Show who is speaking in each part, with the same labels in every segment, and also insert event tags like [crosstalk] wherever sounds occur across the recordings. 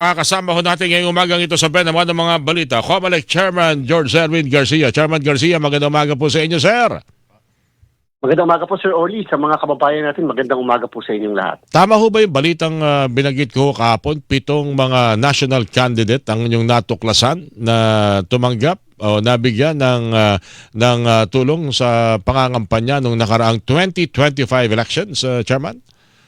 Speaker 1: Kasama ho natin ngayong umagang ito sa Ben naman ng mga balita. Comelec Chairman George Erwin Garcia. Chairman Garcia, magandang umaga po sa inyo, sir.
Speaker 2: Magandang umaga po Sir Oli sa mga kababayan natin. Magandang umaga po sa inyong lahat.
Speaker 1: Tama ho ba yung balitang uh, binanggit ko kahapon? Pitong mga national candidate ang inyong natuklasan na tumanggap o nabigyan ng, uh, ng uh, tulong sa pangangampanya nung nakaraang 2025 elections, uh, Chairman?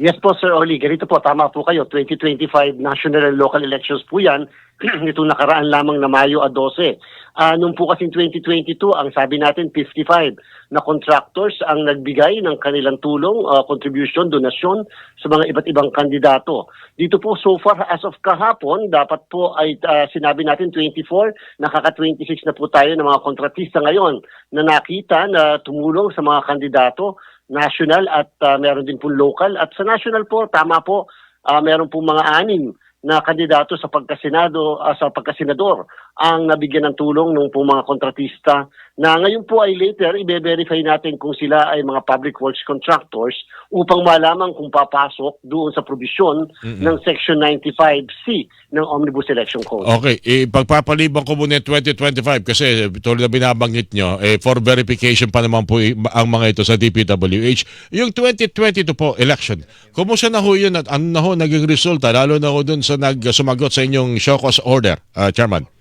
Speaker 2: Yes po Sir Oli, ganito po, tama po kayo. 2025 national and local elections po yan. [clears throat] Itong nakaraan lamang na Mayo a 12. Ah, nung po kasing 2022, ang sabi natin 55 na contractors ang nagbigay ng kanilang tulong, ah, contribution, donasyon sa mga iba't ibang kandidato. Dito po so far as of kahapon, dapat po ay ah, sinabi natin 24, nakaka-26 na po tayo ng mga kontratista ngayon na nakita na tumulong sa mga kandidato national at uh, meron din po local. At sa national po, tama po, uh, meron po mga anim na kandidato sa pagkasenado, uh, sa pagkasenador ang nabigyan ng tulong ng po mga kontratista na ngayon po ay later i-verify natin kung sila ay mga public works contractors upang malaman kung papasok doon sa probisyon ng Section 95C ng Omnibus Election Code.
Speaker 1: Okay, ipagpapaliban ko muna yung 2025 kasi tulad na binabanggit nyo, eh, for verification pa naman po ang mga ito sa DPWH. Yung 2022 po, election, kumusta na ho yun at ano na ho naging resulta, lalo na ho dun sa nag sumagot sa inyong show cause order, uh, Chairman?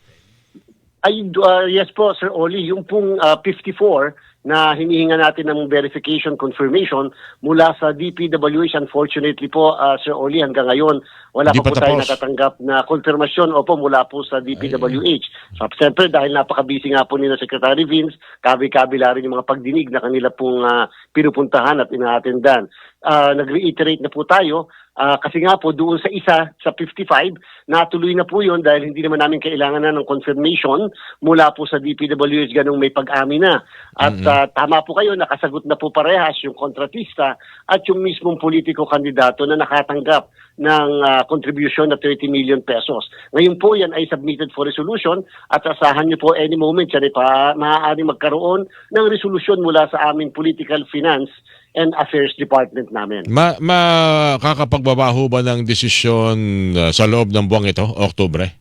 Speaker 2: Ay, uh, yes po, Sir Oli, yung pong uh, 54 na hinihinga natin ng verification confirmation mula sa DPWH. Unfortunately po, uh, Sir Oli, hanggang ngayon, wala
Speaker 1: Hindi
Speaker 2: pa
Speaker 1: pa
Speaker 2: po tayo
Speaker 1: tapos.
Speaker 2: natatanggap na confirmation opo mula po sa DPWH. So, siyempre, dahil napaka-busy nga po ni na Secretary Vince, kabi-kabila rin yung mga pagdinig na kanila pong uh, pinupuntahan at inaatendan. Uh, nag-reiterate na po tayo Ah, kasi nga po doon sa isa sa 55 natuloy na po yun dahil hindi naman namin kailangan na ng confirmation mula po sa DPWH ganung may pag-amin na. At ah, tama po kayo nakasagot na po parehas yung kontratista at yung mismong politiko kandidato na nakatanggap ng ah, contribution na 30 million pesos. Ngayon po yan ay submitted for resolution at asahan niyo po any moment yan ay pa, maaaring magkaroon ng resolution mula sa aming political finance and affairs department namin.
Speaker 1: Ma makakapagbabaho ba ng desisyon uh, sa loob ng buwang ito, Oktubre?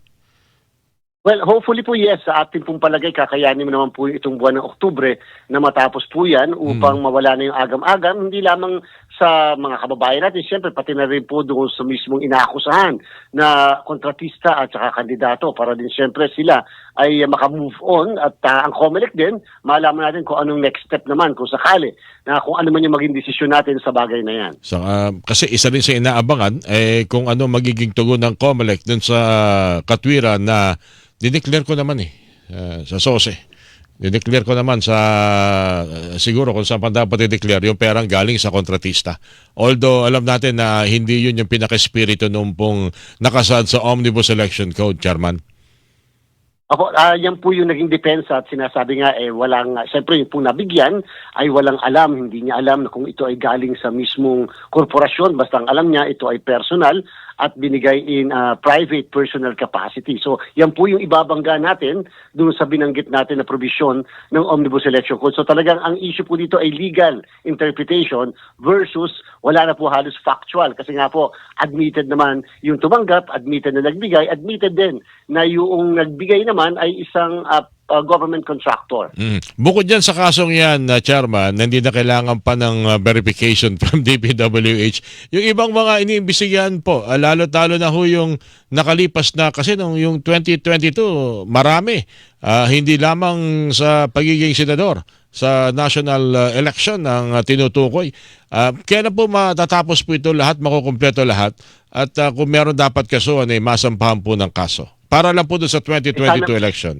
Speaker 2: Well, hopefully po yes, sa ating pong palagay, kakayanin mo naman po itong buwan ng Oktubre na matapos po yan upang mawala na yung agam-agam, hindi lamang sa mga kababayan natin, siyempre pati na rin po doon sa mismong inaakusahan na kontratista at saka kandidato para din siyempre sila ay uh, makamove on at uh, ang COMELEC din, malaman natin kung anong next step naman kung sakali na kung ano man yung maging desisyon natin sa bagay na yan.
Speaker 1: So, ah, kasi isa rin sa inaabangan eh, kung ano magiging tugon ng COMELEC dun sa katwiran na dineclare ko naman eh ah, sa SOSE. Dineclare ko naman sa siguro kung saan pa dapat i-declare yung perang galing sa kontratista. Although alam natin na hindi yun yung pinaka-espiritu nung pong nakasad sa Omnibus Election Code, Chairman.
Speaker 2: Ako, ah, yan po yung naging depensa at sinasabi nga eh walang, siyempre yung pong nabigyan ay walang alam, hindi niya alam na kung ito ay galing sa mismong korporasyon, basta ang alam niya ito ay personal at binigay in ah, private personal capacity. So yan po yung ibabangga natin doon sa binanggit natin na provision ng Omnibus Election Code. So talagang ang issue po dito ay legal interpretation versus wala na po halos factual kasi nga po admitted naman yung tumanggap, admitted na nagbigay, admitted din na yung nagbigay naman ay isang ah, ah, government contractor.
Speaker 1: Mm. Bukod dyan sa kasong yan, na Chairman, na hindi na kailangan pa ng uh, verification [laughs] from DPWH, yung ibang mga iniimbestigahan po, uh, lalo-talo na ho yung nakalipas na, kasi nung yung 2022, marami. Ah, hindi lamang sa pagiging senador sa national uh, election ang uh, tinutukoy. Ah, kailan po matatapos po ito lahat, makukumpleto lahat, at uh, kung meron dapat kasuhan, eh, masampahan po ng kaso. Para lang po doon sa 2022
Speaker 2: Sana-
Speaker 1: election.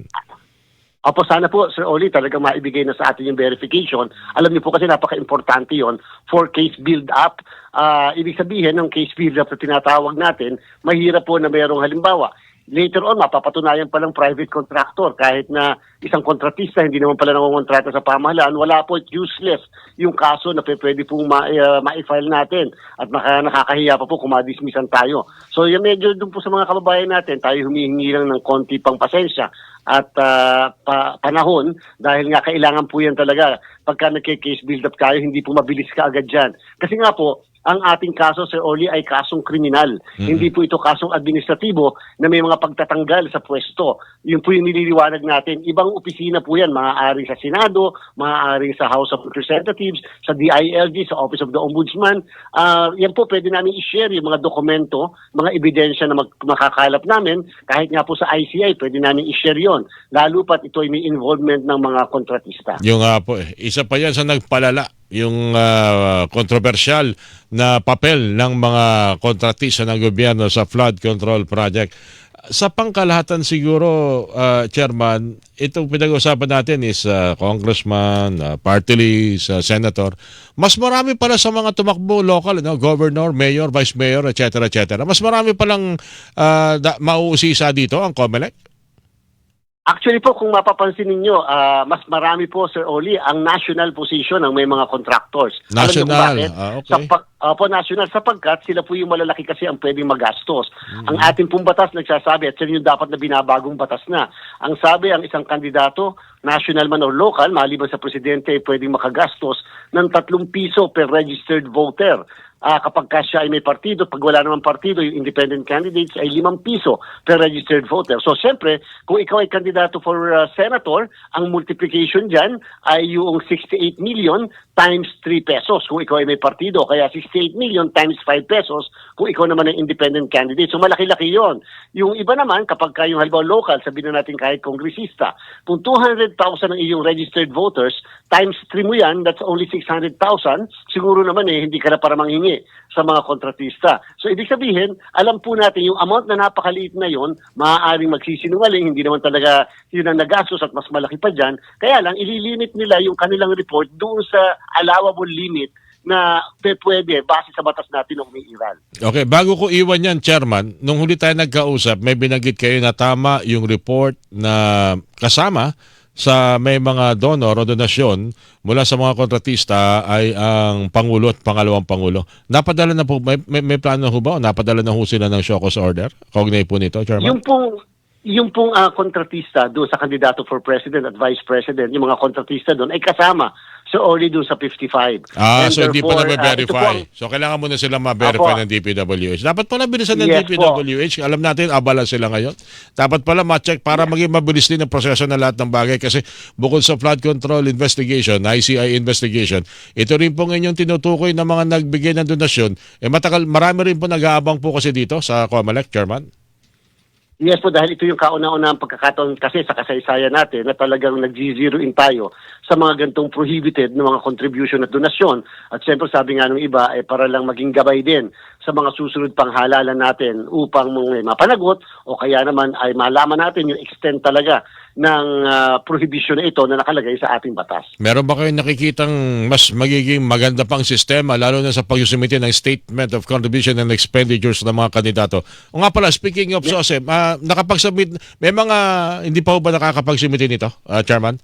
Speaker 2: Opo, sana po, Sir Oli, talagang maibigay na sa atin yung verification. Alam niyo po kasi napaka-importante yon for case build-up. Ah, ibig sabihin, ng case build-up na tinatawag natin, mahirap po na mayroong halimbawa. Later on, mapapatunayan pa ng private contractor kahit na isang kontratista hindi naman pala nangongontrata sa pamahalaan, wala po useless yung kaso na pwede pong ma- uh, ma-file natin at maka, nakakahiya pa po kung madismissan tayo. So yung medyo dun po sa mga kababayan natin, tayo humihingi lang ng konti pang pasensya at ah, pa- panahon dahil nga kailangan po yan talaga pagka nagke-case build up tayo hindi po mabilis ka agad dyan. Kasi nga po ang ating kaso, Sir Oli, ay kasong kriminal. Hindi po ito kasong administratibo na may mga pagtatanggal sa pwesto. Yun po yung nililiwanag natin. Ibang opisina po yan, maaaring sa Senado, maaaring sa House of Representatives, sa DILG, sa Office of the Ombudsman. Ah, yan po pwede namin i-share yung mga dokumento, mga ebidensya na mag- makakalap namin. Kahit nga po sa ICI, pwede namin i-share yon. Lalo pat ito ay may involvement ng mga kontratista.
Speaker 1: Yung nga po, eh, isa pa yan sa nagpalala yung ah, kontrobersyal na papel ng mga kontratista ng gobyerno sa flood control project. Sa pangkalahatan siguro, ah, Chairman, itong pinag-usapan natin is ah, congressman, ah, party list, ah, senator. Mas marami pala sa mga tumakbo local, no? governor, mayor, vice mayor, etc. etc. Mas marami palang uh, mauusisa dito ang COMELEC.
Speaker 2: Actually po, kung mapapansin ninyo, ah, mas marami po, Sir Oli, ang national position ng may mga contractors.
Speaker 1: National, ah, okay.
Speaker 2: Sa pag- Opo, national, sapagkat sila po yung malalaki kasi ang pwedeng magastos.
Speaker 1: Mm-hmm.
Speaker 2: Ang ating pong batas nagsasabi, at yun yung dapat na binabagong batas na. Ang sabi, ang isang kandidato, national man o local, maliban sa presidente, ay pwedeng makagastos ng tatlong piso per registered voter. Ah, kapag ka siya ay may partido, pag wala naman partido, yung independent candidates ay limang piso per registered voter. So, siyempre, kung ikaw ay kandidato for uh, senator, ang multiplication dyan ay yung 68 million times 3 pesos kung ikaw ay may partido. Kaya 68 million times 5 pesos kung ikaw naman ay independent candidate. So, malaki-laki yon. Yung iba naman, kapag ka yung halimbawa local, sabihin na natin kahit kongresista, kung 200,000 ang iyong registered voters, times 3 mo yan, that's only 600,000, siguro naman eh, hindi ka na para manghingi sa mga kontratista. So, ibig sabihin, alam po natin yung amount na napakaliit na yon, maaaring magsisinungaling, hindi naman talaga yun ang nagastos at mas malaki pa dyan. Kaya lang, ililimit nila yung kanilang report doon sa allowable limit na pwede base sa batas natin ng umiiral.
Speaker 1: Okay, bago ko iwan yan, Chairman, nung huli tayo nagkausap, may binanggit kayo na tama yung report na kasama sa may mga donor o donasyon mula sa mga kontratista ay ang Pangulo at Pangalawang Pangulo. Napadala na po, may, may, may plano ho ba? O napadala na ho sila ng Shokos Order? Cognate po nito, Chairman?
Speaker 2: Yung pong yung pong ah, kontratista doon sa kandidato for president at vice president, yung mga kontratista doon ay kasama so only doon sa 55.
Speaker 1: Ah,
Speaker 2: And
Speaker 1: so hindi pa
Speaker 2: therefore, ah, po
Speaker 1: na-verify.
Speaker 2: ang-
Speaker 1: so kailangan muna sila ma-verify ng DPWH. Dapat pala bilisan ng
Speaker 2: Yes po.
Speaker 1: DPWH. Alam natin, abala sila ngayon. Dapat pala ma-check para maging mabilis din ang proseso ng lahat ng bagay kasi bukod sa flood control investigation, ICI investigation, ito rin pong inyong tinutukoy ng mga nagbigay ng donasyon. Eh matagal, marami rin po nag-aabang po kasi dito sa COMELEC, Chairman.
Speaker 2: Yes po, dahil ito yung kauna-unahang pagkakataon kasi sa kasaysayan natin na talagang nag-zero in tayo sa mga gantong prohibited na mga contribution at donasyon. At siyempre sabi nga ng iba, eh, para lang maging gabay din sa mga susunod pang halalan natin upang may mapanagot o kaya naman ay malaman natin yung extent talaga ng ah, prohibition na ito na nakalagay sa ating batas.
Speaker 1: Meron ba kayong nakikitang mas magiging maganda pang sistema lalo na sa pag-usumite ng Statement of Contribution and Expenditures ng mga kandidato? O nga pala, speaking of SOSEM, ah, nakapag-submit, may mga hindi pa ba nakakapag-submit nito, ah, Chairman?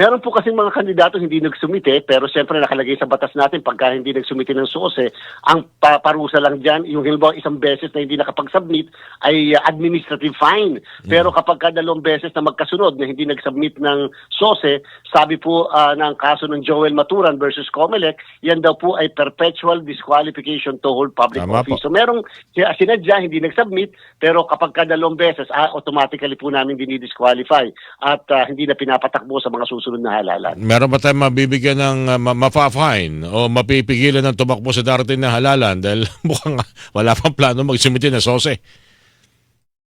Speaker 2: Meron po kasing mga kandidato hindi nagsumite, pero siyempre nakalagay sa batas natin pagka hindi nagsumite ng SOSE, ang pa- parusa lang dyan, yung halimbawa isang beses na hindi nakapag-submit ay uh, administrative fine. Pero kapag ka dalawang beses na magkasunod na hindi nag-submit ng SOSE, sabi po uh, ng kaso ng Joel Maturan versus Comelec, yan daw po ay perpetual disqualification to hold public
Speaker 1: Tama
Speaker 2: office.
Speaker 1: po.
Speaker 2: So merong si- sinadya, hindi nag-submit, pero kapag ka dalawang beses, ah, automatically po namin dinidisqualify at ah, hindi na pinapatakbo sa mga susunod na halalan.
Speaker 1: Meron ba tayong mabibigyan ng uh, ma- mafa-fine o mapipigilan ng tumakbo sa darating na halalan [laughs] dahil mukhang wala pang plano magsumite na SOSE?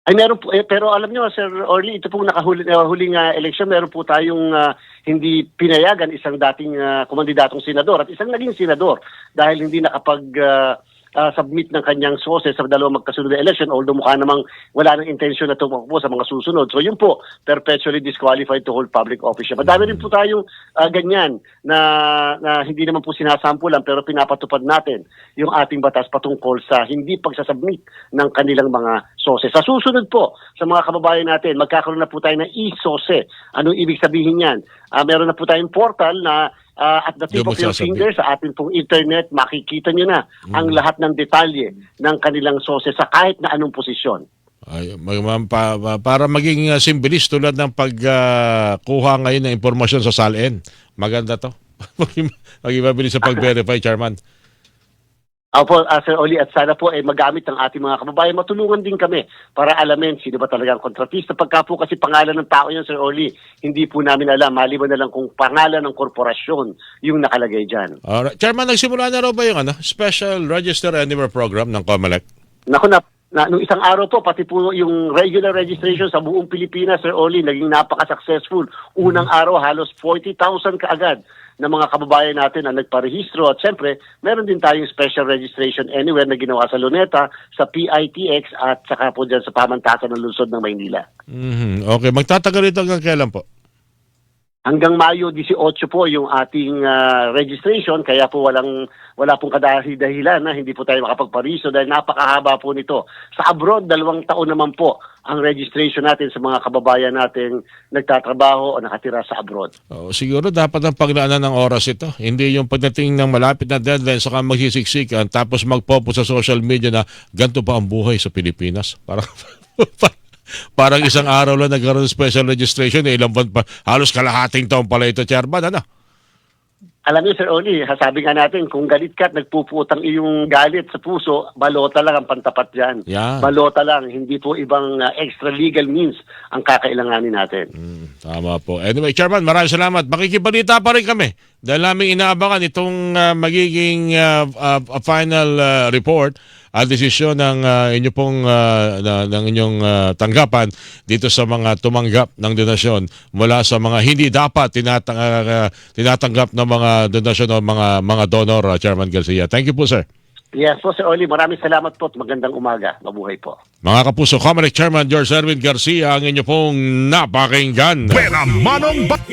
Speaker 2: Ay meron po, eh, pero alam nyo Sir Orly, ito pong nakahuli, uh, huling ah, election, meron po tayong ah, hindi pinayagan isang dating ah, kumandidatong senador at isang naging senador dahil hindi nakapag ah, ah, submit ng kanyang sources sa dalawang magkasunod na election although mukha namang wala nang intention na tumakbo sa mga susunod. So yun po, perpetually disqualified to hold public office. Madami rin po tayong ah, ganyan na, na hindi naman po sinasampulan pero pinapatupad natin yung ating batas patungkol sa hindi pagsasubmit ng kanilang mga sose. Sa susunod po, sa mga kababayan natin, magkakaroon na po tayo ng e-sose. Anong ibig sabihin yan? Ah, meron na po tayong portal na ah, at the tip
Speaker 1: Yung
Speaker 2: of your finger sa ating pong internet, makikita nyo na ang
Speaker 1: Mm.
Speaker 2: lahat ng detalye ng kanilang sose sa kahit na anong posisyon.
Speaker 1: Ay, mag- ma- pa- pa- para maging uh, simbilis tulad ng pagkuha ngayon ng impormasyon sa SALN. Maganda to. [laughs] maging maging mabilis sa pag-verify, Chairman.
Speaker 2: Opo, uh, Sir Oli, at sana po ay magamit ng ating mga kababayan. Matulungan din kami para alamin sino ba talaga ang kontratista. Pagka po kasi pangalan ng tao yan, Sir Oli, hindi po namin alam. Maliban na lang kung pangalan ng korporasyon yung nakalagay dyan.
Speaker 1: Alright. Chairman, nagsimula na raw ba yung ano, Special Register Anywhere Program ng COMELEC?
Speaker 2: Naku na, na, nung isang araw po, pati po yung regular registration sa buong Pilipinas, Sir Oli, naging napaka-successful. Unang araw, halos 40,000 kaagad na mga kababayan natin ang nagparehistro. At siyempre, meron din tayong special registration anywhere na ginawa sa Luneta, sa PITX at saka po dyan sa pamantasan ng lungsod ng Maynila.
Speaker 1: Mhm. Okay, magtatagal ito hanggang kailan po?
Speaker 2: Hanggang Mayo 18 po yung ating ah, registration kaya po walang wala pong kadahilan na hindi po tayo makapagpariso dahil napakahaba po nito. Sa abroad, dalawang taon naman po ang registration natin sa mga kababayan natin nagtatrabaho o nakatira sa abroad.
Speaker 1: Oh, siguro dapat ang paglaanan ng oras ito. Hindi yung pagdating ng malapit na deadline saka magsisiksikan tapos magpopo sa social media na ganito pa ang buhay sa Pilipinas. Parang [laughs] parang isang araw lang nagkaroon ng special registration eh, ilang buwan pa. Halos kalahating taon pala ito, Chairman. Ano?
Speaker 2: Alam niyo, Sir Oli, sabi nga natin, kung galit ka at nagpuputang iyong galit sa puso, balota lang ang pantapat dyan.
Speaker 1: Yan.
Speaker 2: Balota lang, hindi po ibang ah, extra legal means ang kakailanganin natin.
Speaker 1: Mm, tama po. Anyway, Chairman, maraming salamat. Makikibalita pa rin kami dahil namin inaabangan itong ah, magiging ah, ah, final ah, report at desisyon ng ah, inyo pong ah, na- ng inyong ah, tanggapan dito sa mga tumanggap ng donasyon mula sa mga hindi dapat tinatang, ah, tinatanggap ng mga donasyon o mga mga donor, ah, Chairman Garcia. Thank you po, sir.
Speaker 2: Yes po, Sir Oli, maraming salamat po at magandang umaga. Mabuhay po.
Speaker 1: Mga kapuso, Comelec Chairman George Erwin Garcia ang inyo pong napakinggan.
Speaker 3: Buena Manong Ba-